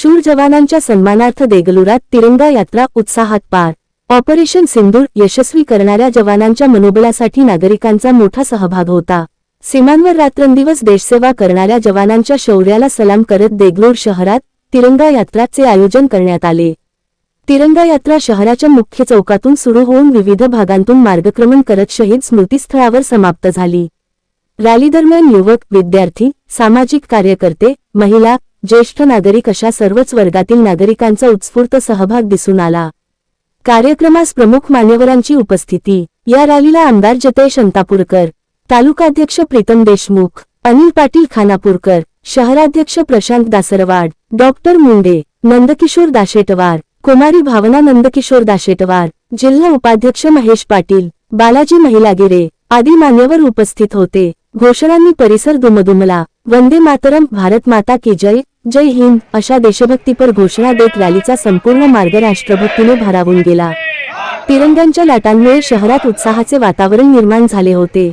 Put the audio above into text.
शूर जवानांच्या सन्मानार्थ देगलुरात तिरंगा यात्रा उत्साहात पार. ऑपरेशन सिंदूर यशस्वी करणाऱ्या जवानांच्या मनोबलासाठी नागरिकांचा मोठा सहभाग होता. सीमांवर रात्रंदिवस देशसेवा करणाऱ्या जवानांच्या शौर्याला सलाम करत देगलूर शहरात तिरंगा यात्राचे आयोजन करण्यात आले. तिरंगा यात्रा शहराच्या मुख्य चौकातून सुरू होऊन विविध भागांतून मार्गक्रमण करत शहीद स्मृतीस्थळावर समाप्त झाली. रॅली दरम्यान युवक विद्यार्थी सामाजिक कार्यकर्ते महिला ज्येष्ठ नागरिक अशा सर्वच वर्गातील नागरिकांचा उत्स्फूर्त सहभाग दिसून आला. कार्यक्रमास प्रमुख मान्यवरांची उपस्थिती या रॅलीला आमदार जतेश अंतापूरकर तालुकाध्यक्ष प्रीतम देशमुख अनिल पाटील खानापूरकर शहराध्यक्ष प्रशांत दासरवाड डॉक्टर मुंडे नंदकिशोर दाशेटवार कुमारी भावना नंदकिशोर दाशेटवार जिल्हा उपाध्यक्ष महेश पाटील बालाजी महिलागिरे आदी मान्यवर उपस्थित होते. घोषणांनी परिसर दुमदुमला. वंदे मातरम भारत माता की जय. जय हिंद. अशा देशभक्तीपर घोषणा देत रॅलीचा संपूर्ण मार्ग राष्ट्रभक्तीने भारावून गेला. तिरंग्यांच्या लाटांमुळे शहरात उत्साहाचे वातावरण निर्माण झाले होते.